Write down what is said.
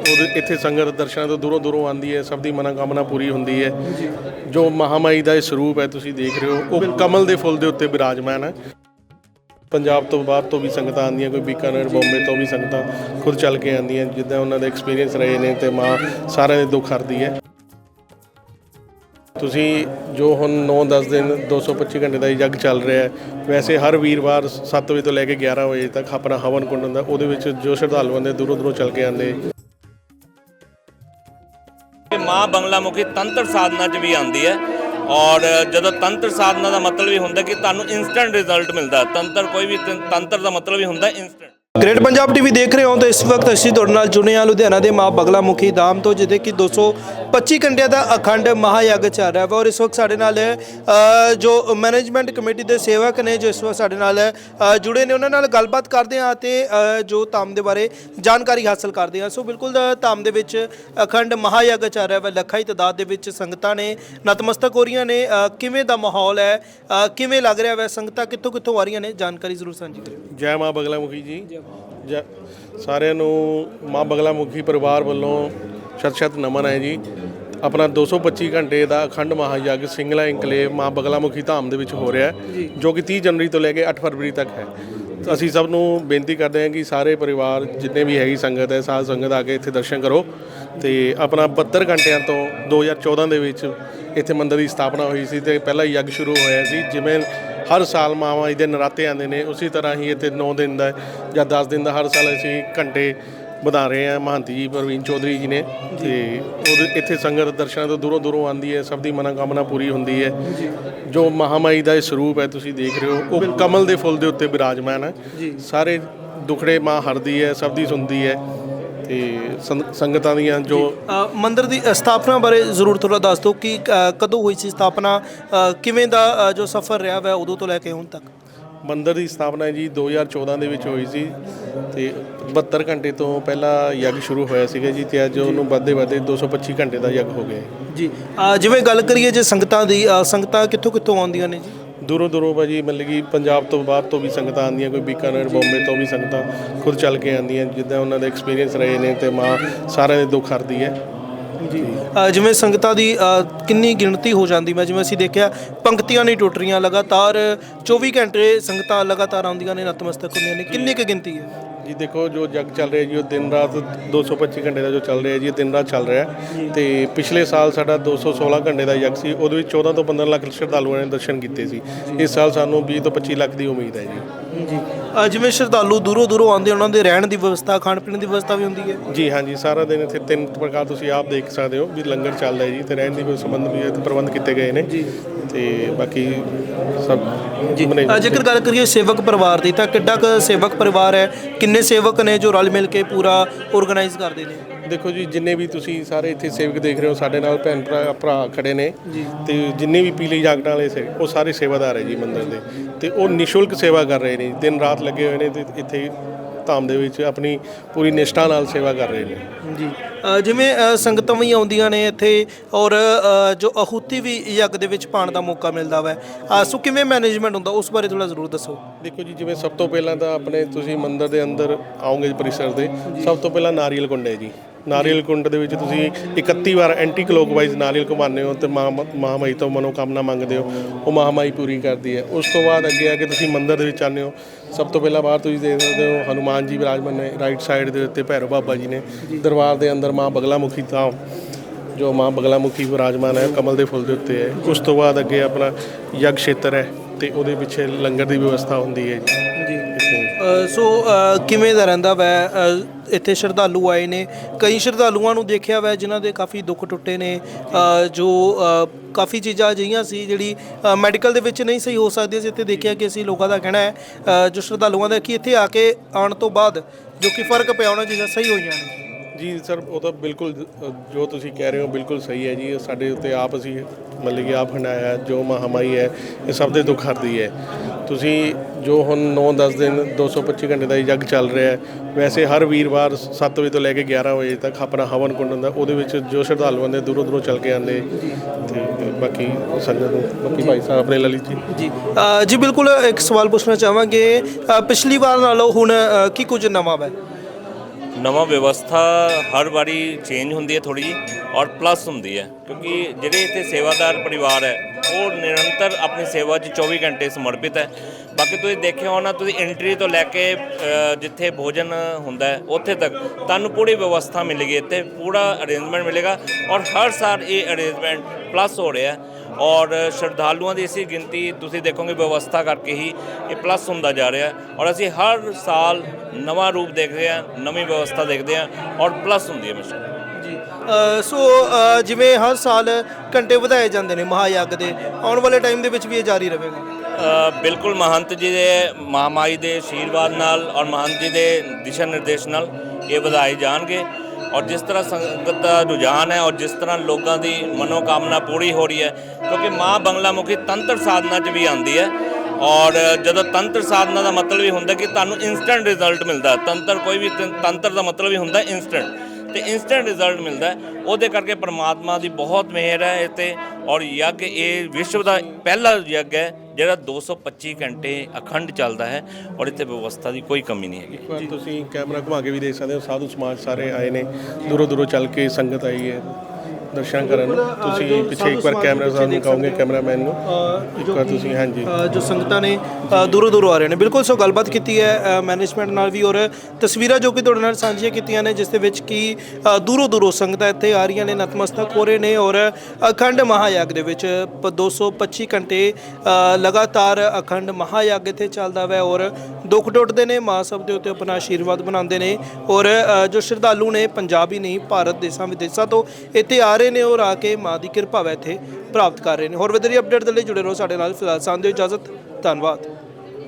ਉਹਦੇ ਇੱਥੇ ਸੰਗਤ ਦਰਸ਼ਨਾਂ ਤੋਂ ਦੂਰੋਂ ਦੂਰੋਂ ਆਉਂਦੀ ਹੈ ਸਭ ਦੀ ਮਨੋਕਾਮਨਾ ਪੂਰੀ ਹੁੰਦੀ ਹੈ। ਜੋ ਮਹਾਮਾਈ ਦਾ ਇਹ ਸਰੂਪ ਹੈ ਤੁਸੀਂ ਦੇਖ ਰਹੇ ਹੋ ਉਹ ਕਮਲ ਦੇ ਫੁੱਲ ਦੇ ਉੱਤੇ ਬਿਰਾਜਮਾਨ ਹੈ। ਪੰਜਾਬ ਤੋਂ ਬਾਹਰ ਤੋਂ ਵੀ ਸੰਗਤਾਂ ਆਉਂਦੀਆਂ ਕੋਈ ਬੀਕਾਨੇਰ ਬੰਬੇ ਤੋਂ ਵੀ ਸੰਗਤਾਂ ਖੁਦ ਚੱਲ ਕੇ ਆਉਂਦੀਆਂ ਜਿੱਦਾਂ ਉਹਨਾਂ ਦੇ ਐਕਸਪੀਰੀਅੰਸ ਰਹੇ ਨੇ ਤੇ ਮਾਂ ਸਾਰਿਆਂ ਦੇ ਦੁੱਖ ਹਰਦੀ ਹੈ। ਤੁਸੀਂ ਜੋ ਹੁਣ 9-10 ਦਿਨ 225 ਘੰਟੇ ਦਾ ਇਹ ਜੱਗ ਚੱਲ ਰਿਹਾ ਹੈ ਵੈਸੇ ਹਰ ਵੀਰਵਾਰ 7 ਵਜੇ ਤੋਂ ਲੈ ਕੇ 11 ਵਜੇ ਤੱਕ ਆਪਣਾ ਹਵਨ ਕੁੰਡ ਹੁੰਦਾ ਉਹਦੇ ਵਿੱਚ ਜੋ ਸ਼ਰਧਾਲੂ ਆਉਂਦੇ ਦੂਰੋਂ ਦੂਰੋਂ ਚੱਲ ਕੇ ਆਉਂਦੇ। ਮਾਂ ਬੰਗਲਾਮੁਖੀ ਤੰਤਰ ਸਾਧਨਾ 'ਚ ਵੀ ਆਉਂਦੀ ਹੈ। ਔਰ ਜਦੋਂ ਤੰਤਰ ਸਾਧਨਾ ਦਾ ਮਤਲਬ ਹੀ ਹੁੰਦਾ ਕਿ ਤੁਹਾਨੂੰ ਇਨਸਟੈਂਟ ਰਿਜ਼ਲਟ ਮਿਲਦਾ ਤੰਤਰ ਕੋਈ ਵੀ ਤੰ- ਤੰਤਰ ਦਾ ਮਤਲਬ ਹੀ ਹੁੰਦਾ ਇਨਸਟੈਂਟ ਗ੍ਰੇਟ ਪੰਜਾਬ ਟੀਵੀ ਦੇਖ ਰਹੇ ਹੋ ਤਾਂ ਇਸ ਵਕਤ ਅਸੀਂ ਤੁਹਾਡੇ ਨਾਲ ਜੁੜੇ ਹਾਂ ਲੁਧਿਆਣਾ ਦੇ ਮਾਂ ਬਗਲਾ ਮੁਖੀ ਧਾਮ ਤੋਂ ਜਿੱਥੇ ਕਿ 225 ਘੰਟਿਆਂ ਦਾ ਅਖੰਡ ਮਹਾਯੱਗ ਚੱਲ ਰਿਹਾ ਹੈ ਔਰ ਇਸ ਵਕਤ ਸਾਡੇ ਨਾਲ ਅ, ਜੋ ਮੈਨੇਜਮੈਂਟ ਕਮੇਟੀ ਦੇ ਸੇਵਕ ਨੇ ਜੋ ਇਸ ਵਕਤ ਸਾਡੇ ਨਾਲ ਅ, ਜੁੜੇ ਨੇ ਉਹਨਾਂ ਨਾਲ ਗੱਲਬਾਤ ਕਰਦੇ ਹਾਂ ਤੇ ਅ, ਜੋ ਧਾਮ ਦੇ ਬਾਰੇ ਜਾਣਕਾਰੀ ਹਾਸਲ ਕਰਦੇ ਹਾਂ। ਸੋ ਬਿਲਕੁਲ ਅ, ਧਾਮ ਦੇ ਵਿੱਚ ਅਖੰਡ ਮਹਾਯੱਗ ਚੱਲ ਰਿਹਾ ਹੈ ਲੱਖਾਂ ਹੀ ਤਾਦਾਦ ਦੇ ਵਿੱਚ ਸੰਗਤਾਂ ਨੇ ਨਤਮਸਤਕ ਹੋ ਰਹੀਆਂ ਨੇ। ਅ, ਕਿਵੇਂ ਦਾ ਮਾਹੌਲ ਹੈ? ਅ, ਕਿਵੇਂ ਲੱਗ ਰਿਹਾ ਹੈ ਸੰਗਤਾਂ ਕਿੱਥੋਂ ਕਿੱਥੋਂ ਆ ਰਹੀਆਂ ਨੇ? ਜਾਣਕਾਰੀ ਜ਼ਰੂਰ ਸਾਂਝੀ ਕਰਿਓ। ਜੈ ਮਾਂ ਬਗਲਾ ਮੁਖੀ ਜੀ ਜੈ। ਸਾਰਿਆਂ ਨੂੰ ਮਾਂ ਬਗਲਾਮੁਖੀ ਪਰਿਵਾਰ ਵੱਲੋਂ ਸ਼ਤ-ਸ਼ਤ ਨਮਨ ਹੈ ਜੀ। ਆਪਣਾ 225 ਘੰਟੇ ਦਾ ਅਖੰਡ ਮਹਾਯੱਗ ਸਿੰਗਲਾ ਇੰਕਲੇਵ ਮਾਂ ਬਗਲਾਮੁਖੀ ਧਾਮ ਦੇ ਵਿੱਚ ਹੋ ਰਿਹਾ ਹੈ ਜੋ। ਕਿ 30 ਜਨਵਰੀ ਤੋਂ ਲੈ ਕੇ 8 ਫਰਵਰੀ ਤੱਕ ਹੈ। ਅਸੀਂ ਸਭ ਨੂੰ ਬੇਨਤੀ ਕਰਦੇ ਹਾਂ ਕਿ ਸਾਰੇ ਪਰਿਵਾਰ ਜਿੰਨੇ ਵੀ ਹੈਗੀ ਸੰਗਤ ਹੈ ਸਾਧ ਸੰਗਤ ਆ ਕੇ ਇੱਥੇ ਦਰਸ਼ਨ ਕਰੋ ਤੇ ਆਪਣਾ 72 ਘੰਟਿਆਂ ਤੋਂ 2014 ਦੇ ਵਿੱਚ ਇੱਥੇ ਮੰਦਿਰ ਦੀ ਸਥਾਪਨਾ ਹੋਈ ਸੀ ਤੇ ਪਹਿਲਾ ਯੱਗ ਸ਼ੁਰੂ ਹੋਇਆ ਸੀ ਜਿਵੇਂ ਹਰ ਸਾਲ ਮਾਵਾਂ ਦੇ ਨਰਾਤੇ ਆਉਂਦੇ ਨੇ ਉਸੇ ਤਰ੍ਹਾਂ ਹੀ ਇੱਥੇ 9 ਦਿਨ ਦਾ ਜਾਂ 10 ਦਿਨ ਦਾ ਹਰ ਸਾਲ ਅਸੀਂ ਘੰਟੇ ਵਧਾ ਰਹੇ ਹਾਂ ਮਹੰਤ ਜੀ ਪ੍ਰਵੀਨ ਚੌਧਰੀ ਜੀ ਨੇ। ਤੇ ਉਹਦੇ ਇੱਥੇ ਸੰਗਤ ਦਰਸ਼ਨਾਂ ਤੋਂ ਦੂਰੋਂ ਦੂਰੋਂ ਆਉਂਦੀ ਹੈ ਸਭ ਦੀ ਮਨੋਕਾਮਨਾ ਪੂਰੀ ਹੁੰਦੀ ਹੈ। ਜੋ ਮਹਾਮਾਈ ਦਾ ਇਹ ਸਰੂਪ ਹੈ ਤੁਸੀਂ ਦੇਖ ਰਹੇ ਹੋ ਉਹ ਕਮਲ ਦੇ ਫੁੱਲ ਦੇ ਉੱਤੇ ਬਿਰਾਜਮਾਨ ਹੈ। ਸਾਰੇ ਦੁਖੜੇ ਮਾਂ ਹਰਦੀ ਹੈ ਸਭ ਦੀ ਸੁਣਦੀ ਹੈ। ਤੇ ਸੰਗ- ਸੰਗਤਾਂ ਦੀਆਂ ਜੋ ਅ, ਮੰਦਿਰ ਦੀ ਸਥਾਪਨਾ ਬਾਰੇ ਜ਼ਰੂਰ ਥੋੜਾ ਦੱਸ ਦਿਓ ਕਿ ਅ, ਕਦੋਂ ਹੋਈ ਸੀ ਸਥਾਪਨਾ ਅ, ਕਿਵੇਂ ਦਾ ਅ, ਜੋ ਸਫ਼ਰ ਰਿਹਾ ਵਾ ਉਦੋਂ ਤੋਂ ਲੈ ਕੇ ਹੁਣ ਤੱਕ ਮੰਦਿਰ ਦੀ ਸਥਾਪਨਾ ਜੀ 2014 ਦੇ ਵਿੱਚ ਹੋਈ ਸੀ ਤੇ 72 ਘੰਟੇ ਤੋਂ ਪਹਿਲਾਂ ਯੱਗ ਸ਼ੁਰੂ ਹੋਇਆ ਸੀਗਾ ਜੀ ਤੇ ਅੱਜ ਉਹਨੂੰ ਵੱਧਦੇ ਵੱਧਦੇ 225 ਘੰਟੇ ਦਾ ਯੱਗ ਹੋ ਗਿਆ ਹੈ। ਜੀ ਅ, ਜਿਵੇਂ ਗੱਲ ਕਰੀਏ ਜੇ ਸੰਗਤਾਂ ਦੀ ਅ, ਸੰਗਤਾਂ ਕਿੱਥੋਂ ਕਿੱਥੋਂ ਆਉਂਦੀਆਂ ਨੇ ਜੀ ਦੂਰੋਂ ਦੂਰੋਂ ਭਾਜੀ ਮਤਲਬ ਕਿ ਪੰਜਾਬ ਤੋਂ ਬਾਹਰ ਤੋਂ ਵੀ ਸੰਗਤਾਂ ਆਉਂਦੀਆਂ, ਕੋਈ ਬੀਕਾਨੇਰ, ਬੰਬੇ ਤੋਂ ਵੀ ਸੰਗਤਾਂ ਖੁਦ ਚੱਲ ਕੇ ਆਉਂਦੀਆਂ, ਜਿੱਦਾਂ ਉਹਨਾਂ ਦੇ ਐਕਸਪੀਰੀਅੰਸ ਰਹੇ ਨੇ ਤੇ ਮਾਂ ਸਾਰਿਆਂ ਦੇ ਦੁੱਖ ਹਰਦੀ ਹੈ। ਜੀ। ਜਿਵੇਂ ਸੰਗਤਾਂ ਦੀ ਕਿੰਨੀ ਗਿਣਤੀ ਹੋ ਜਾਂਦੀ? ਮੈਂ ਜਿਵੇਂ ਅਸੀਂ ਦੇਖਿਆ, ਪੰਕਤੀਆਂ ਨਹੀਂ ਟੁੱਟ ਰਹੀਆਂ, ਲਗਾਤਾਰ 24 ਘੰਟੇ ਸੰਗਤਾਂ ਲਗਾਤਾਰ ਆਉਂਦੀਆਂ ਨੇ, ਨਤਮਸਤਕ ਹੁੰਦੀਆਂ ਨੇ। ਕਿੰਨੀ ਕੁ ਗਿਣਤੀ ਹੈ? ਜੀ, ਦੇਖੋ ਜੋ ਜੱਗ ਚੱਲ ਰਿਹਾ ਜੀ, ਉਹ ਦਿਨ ਰਾਤ 225 ਘੰਟੇ ਦਾ ਜੋ ਚੱਲ ਰਿਹਾ ਜੀ, ਇਹ ਦਿਨ ਰਾਤ ਚੱਲ ਰਿਹਾ। ਹੈ। ਤੇ ਪਿਛਲੇ ਸਾਲ ਸਾਡਾ 216 ਘੰਟੇ ਦਾ ਯੱਗ ਸੀ, ਉਹਦੇ ਵਿੱਚ 14 ਤੋਂ 15 ਲੱਖ ਸ਼ਰਧਾਲੂਆਂ ਨੇ ਦਰਸ਼ਨ ਕੀਤੇ ਸੀ। ਇਸ ਸਾਲ ਸਾਨੂੰ 20 ਤੋਂ 25 ਲੱਖ ਦੀ ਉਮੀਦ ਹੈ ਜੀ। ਜੀ। ਅ, ਜਿਵੇਂ ਸ਼ਰਧਾਲੂ ਦੂਰੋਂ ਦੂਰੋਂ ਆਉਂਦੇ ਉਹਨਾਂ ਦੇ ਰਹਿਣ ਦੀ ਵਿਵਸਥਾ ਖਾਣ ਪੀਣ ਦੀ ਵਿਵਸਥਾ ਵੀ ਹੁੰਦੀ ਹੈ? ਜੀ ਹਾਂਜੀ ਸਾਰਾ ਦਿਨ ਇੱਥੇ ਤਿੰਨ ਪ੍ਰਕਾਰ ਤੁਸੀਂ ਆਪ ਦੇਖ ਸਕਦੇ ਹੋ ਵੀ ਲੰਗਰ ਚੱਲਦਾ ਹੈ ਜੀ ਤੇ ਰਹਿਣ ਦੀ ਕੋਈ ਸੰਬੰਧ ਵੀ ਇੱਥੇ ਪ੍ਰਬੰਧ ਕੀਤੇ ਗਏ ਨੇ। ਜੀ। ਤੇ ਬਾਕੀ ਸਭ ਜੀ ਅ, ਜੇਕਰ ਗੱਲ ਕਰੀਏ ਸੇਵਕ ਪਰਿਵਾਰ ਦੀ ਤਾਂ ਕਿੱਡਾ ਕੁ ਸੇਵਕ ਪਰਿਵਾਰ ਹੈ? ਕਿੰਨੇ ਸੇਵਕ ਨੇ ਜੋ ਰਲ ਮਿਲ ਕੇ ਪੂਰਾ ਆਰਗੇਨਾਈਜ਼ ਕਰਦੇ ਨੇ? ਦੇਖੋ ਜੀ ਜਿੰਨੇ ਵੀ ਤੁਸੀਂ ਸਾਰੇ ਇੱਥੇ ਸੇਵਕ ਦੇਖ ਰਹੇ ਹੋ ਸਾਡੇ ਨਾਲ ਭੈਣ ਭਰਾ ਭਰਾ ਖੜੇ ਨੇ। ਤੇ ਜਿੰਨੇ ਵੀ ਪੀਲੀ ਜਾਗਟਾਂ ਵਾਲੇ ਸੇ ਉਹ ਸਾਰੇ ਸੇਵਾਦਾਰ ਹੈ ਜੀ ਮੰਦਿਰ ਦੇ। ਤੇ ਉਹ ਨਿਸ਼ੁਲਕ ਸੇਵਾ ਕਰ ਰਹੇ ਨੇ। ਦਿਨ ਰਾਤ ਲੱਗੇ ਹੋਏ ਨੇ ਤੇ ਇੱਥੇ ਧਾਮ ਦੇ ਵਿੱਚ ਆਪਣੀ ਪੂਰੀ ਨਿਸ਼ਠਾ ਨਾਲ ਸੇਵਾ ਕਰ ਰਹੇ ਨੇ। ਜੀ। ਜਿਵੇਂ ਸੰਗਤਾਂ ਵੀ ਆਉਂਦੀਆਂ ਨੇ ਇੱਥੇ ਔਰ ਜੋ ਆਹੂਤੀ ਵੀ ਯੱਗ ਦੇ ਵਿੱਚ ਪਾਣ ਦਾ ਮੌਕਾ ਮਿਲਦਾ ਵਾ। ਸੋ ਕਿਵੇਂ ਮੈਨੇਜਮੈਂਟ ਹੁੰਦਾ ਉਸ ਬਾਰੇ ਥੋੜਾ ਜ਼ਰੂਰ ਦੱਸੋ। ਦੇਖੋ ਜੀ ਜਿਵੇਂ ਸਭ ਤੋਂ ਪਹਿਲਾਂ ਤਾਂ ਆਪਣੇ ਤੁਸੀਂ ਮੰਦਿਰ ਦੇ ਅੰਦਰ ਆਓਗੇ ਪਰਿਸਰ ਦੇ ਸਭ ਤੋਂ ਪਹਿਲਾਂ ਨਾਰੀਅਲ ਕੁੰਡ ਹੈ ਜੀ। ਨਾਰੀਅਲ ਕੁੰਡ ਦੇ ਵਿੱਚ ਤੁਸੀਂ 31 ਵਾਰ ਐਂਟੀ ਕਲੋਕਵਾਈਜ਼ ਨਾਰੀਅਲ ਘੁਮਾਉਂਦੇ ਹੋ ਤੇ ਮਾਂ ਮਹਾਮਾਈ ਤੋਂ ਮਨੋਕਾਮਨਾ ਮੰਗਦੇ ਹੋ, ਉਹ ਮਹਾਮਾਈ ਪੂਰੀ ਕਰਦੀ ਹੈ। ਉਸ ਤੋਂ ਬਾਅਦ ਅੱਗੇ ਆ ਕੇ ਤੁਸੀਂ ਮੰਦਿਰ ਦੇ ਵਿੱਚ ਆਉਂਦੇ ਹੋ। ਸਭ ਤੋਂ ਪਹਿਲਾਂ ਬਾਹਰ ਤੁਸੀਂ ਦੇਖ ਸਕਦੇ ਹੋ ਹਨੂਮਾਨ ਜੀ ਵਿਰਾਜਮਾਨ ਨੇ ਰਾਈਟ ਸਾਈਡ ਦੇ ਉੱਤੇ ਭੈਰੋ ਬਾਬਾ ਜੀ ਨੇ ਦਰਬਾਰ ਦੇ ਅੰਦਰ ਮਾਂ ਬਗਲਾਮੁਖੀ ਤਾਂ ਜੋ ਮਾਂ ਬਗਲਾਮੁਖੀ ਵਿਰਾਜਮਾਨ ਹੈ, ਕਮਲ ਦੇ ਫੁੱਲ ਦੇ ਉੱਤੇ ਹੈ। ਉਸ ਤੋਂ ਬਾਅਦ ਅੱਗੇ ਆਪਣਾ ਯੱਗ ਖੇਤਰ ਹੈ ਤੇ ਉਹਦੇ ਪਿੱਛੇ ਲੰਗਰ ਦੀ ਵਿਵਸਥਾ ਹੁੰਦੀ ਹੈ ਜੀ। ਸੋ ਕਿਵੇਂ ਦਾ ਰਹਿੰਦਾ ਵੈ? ਇੱਥੇ ਸ਼ਰਧਾਲੂ ਆਏ ਨੇ। ਕਈ ਸ਼ਰਧਾਲੂਆਂ ਨੂੰ ਦੇਖਿਆ ਵੈ, ਜਿਨ੍ਹਾਂ ਦੇ ਕਾਫੀ ਦੁੱਖ ਟੁੱਟੇ ਨੇ। ਜੋ ਕਾਫੀ ਚੀਜ਼ਾਂ ਅਜਿਹੀਆਂ ਸੀ ਜਿਹੜੀ ਮੈਡੀਕਲ ਦੇ ਵਿੱਚ ਨਹੀਂ ਸਹੀ ਹੋ ਸਕਦੀ ਸੀ। ਇੱਥੇ ਦੇਖਿਆ ਕਿ ਅਸੀਂ ਲੋਕਾਂ ਦਾ ਕਹਿਣਾ ਹੈ ਜੋ ਸ਼ਰਧਾਲੂਆਂ ਦਾ ਕਿ ਇੱਥੇ ਆ ਕੇ ਆਉਣ ਤੋਂ ਬਾਅਦ ਜੋ ਕਿ ਫ਼ਰਕ ਪਿਆ ਉਹਨਾਂ ਚੀਜ਼ਾਂ ਸਹੀ ਹੋਈਆਂ ਨੇ। ਜੀ ਸਰ, ਉਹ ਤਾਂ ਬਿਲਕੁਲ ਜੋ ਤੁਸੀਂ ਕਹਿ ਰਹੇ ਹੋ ਬਿਲਕੁਲ ਸਹੀ ਹੈ ਜੀ। ਸਾਡੇ ਉੱਤੇ ਆਪ ਅਸੀਂ ਮਤਲਬ ਕਿ ਆਪ ਹੰਡਾਇਆ ਜੋ ਮਹਾਮਾਈ ਹੈ, ਇਹ ਸਭ ਦੇ ਦੁੱਖ ਹਰਦੀ ਹੈ। ਤੁਸੀਂ ਜੋ ਹੁਣ 9-10 ਦਿਨ 225 ਘੰਟੇ ਦਾ ਇਹ ਜੱਗ ਚੱਲ ਰਿਹਾ ਹੈ, ਵੈਸੇ ਹਰ ਵੀਰਵਾਰ 7 ਵਜੇ ਤੋਂ ਲੈ ਕੇ 11 ਵਜੇ ਤੱਕ ਆਪਣਾ ਹਵਨ ਕੁੰਡ ਹੁੰਦਾ, ਉਹਦੇ ਵਿੱਚ ਜੋ ਸ਼ਰਧਾਲੂ ਆਉਂਦੇ, ਦੂਰੋਂ ਦੂਰੋਂ ਚੱਲ ਕੇ ਆਉਂਦੇ, ਤੇ ਬਾਕੀ ਸੰਗਤ ਨੂੰ ਬਾਕੀ ਭਾਈ ਸਾਹਿਬ, ਆਪਣੇ ਲਲਿਤ ਜੀ। ਜੀ ਜੀ ਬਿਲਕੁਲ ਇੱਕ ਸਵਾਲ ਪੁੱਛਣਾ ਚਾਹਾਂਗੇ ਪਿਛਲੀ ਵਾਰ ਨਾਲੋਂ ਹੁਣ ਕੀ ਕੁਝ ਨਵਾਂ ਵੈ ਨਵਾਂ ਵਿਵਸਥਾ ਹਰ ਵਾਰੀ ਚੇਂਜ ਹੁੰਦੀ ਹੈ ਥੋੜੀ ਜੀ ਔਰ ਪਲੱਸ ਹੁੰਦੀ ਹੈ। ਕਿਉਂਕਿ ਜਿਹੜੇ ਇੱਥੇ ਸੇਵਾਦਾਰ ਪਰਿਵਾਰ ਹੈ, ਉਹ ਨਿਰੰਤਰ ਆਪਣੀ ਸੇਵਾ 'ਚ 24 ਘੰਟੇ ਸਮਰਪਿਤ ਹੈ। ਬਾਕੀ ਤੁਸੀਂ ਦੇਖਿਆ ਹੋਣਾ, ਤੁਸੀਂ ਐਂਟਰੀ ਤੋਂ ਲੈ ਕੇ ਜਿੱਥੇ ਭੋਜਨ ਹੁੰਦਾ ਹੈ, ਉੱਥੇ ਤੱਕ ਤੁਹਾਨੂੰ ਪੂਰੀ ਵਿਵਸਥਾ ਮਿਲੇਗੀ। ਇੱਥੇ ਪੂਰਾ ਅਰੇਂਜਮੈਂਟ ਮਿਲੇਗਾ ਔਰ ਹਰ ਸਾਲ ਇਹ ਅਰੇਂਜਮੈਂਟ ਪਲੱਸ ਹੋ ਰਿਹਾ ਹੈ। ਔਰ ਸ਼ਰਧਾਲੂਆਂ ਦੀ ਇਸੀ ਗਿਣਤੀ ਤੁਸੀਂ ਦੇਖੋਗੇ ਵਿਵਸਥਾ ਕਰਕੇ ਹੀ ਇਹ ਪਲੱਸ ਹੁੰਦਾ ਜਾ ਰਿਹਾ। ਔਰ ਅਸੀਂ ਹਰ ਸਾਲ ਨਵਾਂ ਰੂਪ ਦੇਖਦੇ ਹਾਂ ਨਵੀਂ ਵਿਵਸਥਾ ਦੇਖਦੇ ਹਾਂ ਔਰ ਪਲੱਸ ਹੁੰਦੀ ਹੈ ਮਿਸ਼ਨ ਸੋ ਜਿਵੇਂ ਹਰ ਸਾਲ ਘੰਟੇ ਵਧਾਏ ਜਾਂਦੇ ਨੇ ਮਹਾਯੱਗ ਦੇ ਆਉਣ ਵਾਲੇ ਟਾਈਮ ਦੇ ਵਿੱਚ ਵੀ ਇਹ ਜਾਰੀ ਰਹੇਗਾ। ਬਿਲਕੁਲ ਮਹੰਤ ਜੀ ਦੇ ਮਹਾਮਾਈ ਦੇ ਆਸ਼ੀਰਵਾਦ ਨਾਲ ਔਰ ਮਹੰਤ ਜੀ ਦੇ ਦਿਸ਼ਾ ਨਿਰਦੇਸ਼ ਨਾਲ ਇਹ ਵਧਾਏ ਜਾਣਗੇ। ਔਰ ਜਿਸ ਤਰ੍ਹਾਂ ਸੰਗਤ ਦਾ ਰੁਝਾਨ ਹੈ ਔਰ ਜਿਸ ਤਰ੍ਹਾਂ ਲੋਕਾਂ ਦੀ ਮਨੋਕਾਮਨਾ ਪੂਰੀ ਹੋ ਰਹੀ ਹੈ, ਕਿਉਂਕਿ ਮਾਂ ਬੰਗਲਾ ਮੁਖੀ ਤੰਤਰ ਸਾਧਨਾ 'ਚ ਵੀ ਆਉਂਦੀ ਹੈ ਔਰ ਜਦੋਂ ਤੰਤਰ ਸਾਧਨਾ ਦਾ ਮਤਲਬ ਹੀ ਹੁੰਦਾ ਕਿ ਤੁਹਾਨੂੰ ਇਨਸਟੈਂਟ ਰਿਜ਼ਲਟ ਮਿਲਦਾ ਤੰਤਰ ਕੋਈ ਵੀ ਤੰਤਰ ਦਾ ਮਤਲਬ ਹੀ ਹੁੰਦਾ ਇਨਸਟੈਂਟ ਤੇ ਇਨਸਟੈਂਟ ਰਿਜ਼ਲਟ ਮਿਲਦਾ ਹੈ। ਉਹਦੇ ਕਰਕੇ ਪਰਮਾਤਮਾ ਦੀ ਬਹੁਤ ਮਿਹਰ ਹੈ ਇਹ ਤੇ। ਔਰ ਯੱਗ ਇਹ ਵਿਸ਼ਵ ਦਾ ਪਹਿਲਾ ਯੱਗ ਹੈ, ਜਿਹੜਾ 225 ਘੰਟੇ ਅਖੰਡ ਚੱਲਦਾ ਹੈ ਔਰ ਇੱਥੇ ਵਿਵਸਥਾ ਦੀ ਕੋਈ ਕਮੀ ਨਹੀਂ ਹੈਗੀ। ਇੱਕ ਵਾਰ ਤੁਸੀਂ ਕੈਮਰਾ ਘੁਮਾ ਕੇ ਵੀ ਦੇਖ ਸਕਦੇ ਹੋ, ਸਾਧੂ ਸਮਾਜ ਸਾਰੇ ਆਏ ਨੇ। ਦੂਰੋਂ ਦੂਰੋਂ ਚੱਲ ਕੇ ਸੰਗਤ ਆਈ ਹੈ। ਦਰਸ਼ਨ ਕਰਨ। ਤੁਸੀਂ ਪਿੱਛੇ ਇੱਕ ਵਾਰ ਕੈਮਰਾ ਸਾਨੂੰ ਕਹੋਗੇ ਕੈਮਰਾਮੈਨ ਨੂੰ ਇੱਕ ਵਾਰ ਤੁਸੀਂ ਹਾਂਜੀ। ਜੋ ਸੰਗਤਾਂ ਨੇ ਦੂਰੋਂ ਦੂਰੋਂ ਆ ਰਹੇ ਨੇ। ਬਿਲਕੁਲ ਸੋ ਗੱਲਬਾਤ ਕੀਤੀ ਹੈ ਮੈਨੇਜਮੈਂਟ ਨਾਲ ਵੀ ਔਰ ਤਸਵੀਰਾਂ ਜੋ ਕਿ ਤੁਹਾਡੇ ਨਾਲ ਸਾਂਝੀਆਂ ਕੀਤੀਆਂ ਨੇ ਜਿਸ ਦੇ ਵਿੱਚ ਕਿ ਦੂਰੋਂ ਦੂਰੋਂ ਸੰਗਤਾਂ ਇੱਥੇ ਆ ਰਹੀਆਂ ਨੇ ਨਤਮਸਤਕ ਹੋ ਰਹੇ ਨੇ ਔਰ ਅਖੰਡ ਮਹਾਯੱਗ ਦੇ ਵਿੱਚ ਪ- 225 ਘੰਟੇ ਲਗਾਤਾਰ ਅਖੰਡ ਮਹਾਯੱਗ ਇੱਥੇ ਚੱਲਦਾ ਵੈ ਔਰ ਦੁੱਖ ਟੁੱਟਦੇ ਨੇ, ਮਾਂ ਸਭ ਦੇ ਉੱਤੇ ਆਪਣਾ ਆਸ਼ੀਰਵਾਦ ਬਣਾਉਂਦੇ ਨੇ ਔਰ ਜੋ ਸ਼ਰਧਾਲੂ ਨੇ ਪੰਜਾਬ ਹੀ ਨਹੀਂ, ਭਾਰਤ ਦੇਸ਼ਾਂ, ਵਿਦੇਸ਼ਾਂ ਤੋਂ ਇੱਥੇ ਆ ਰਹੇ ਨੇ ਔਰ ਆ ਕੇ ਮਾਂ ਦੀ ਕਿਰਪਾ ਵੈ ਇੱਥੇ ਪ੍ਰਾਪਤ ਕਰ ਰਹੇ ਨੇ। ਹੋਰ ਵਧੇਰੇ ਅਪਡੇਟ ਦੇ ਲਈ ਜੁੜੇ ਰਹੋ ਸਾਡੇ ਨਾਲ। ਫਿਲਹਾਲ ਸਾਨੂੰ ਦਿਓ ਇਜਾਜ਼ਤ, ਧੰਨਵਾਦ।